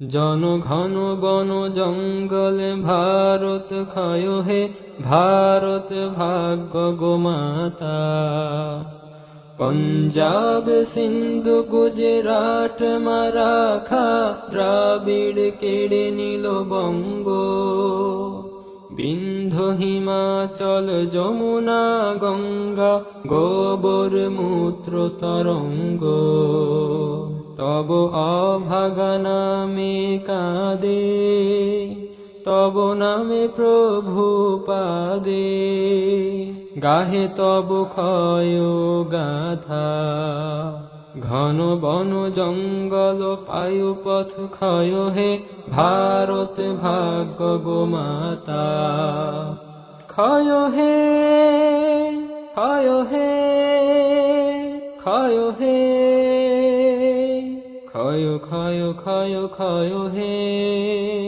জন ঘন বন জঙ্গল ভারত ক্ষয় হে ভারত ভাগ্য গোমাতা পঞ্জাব সিন্ধু গুজরাট মারাখা দ্রাবিড় কেড়ে নিল বঙ্গ বিন্ধ হিমাচল যমুনা গঙ্গা গোবর মূত্র তরঙ্গ তব অভাগা নামে কাঁদে, তব নামে প্রভু পাদে। গাহে তব ক্ষয় গাথা ঘন বন জঙ্গল পায়ু পথ ক্ষয় হে, ভারত ভাগ্য গোমাতা ক্ষয় হে ক্ষয় হে ক্ষয় হে খায় খায় খায় খায় হে।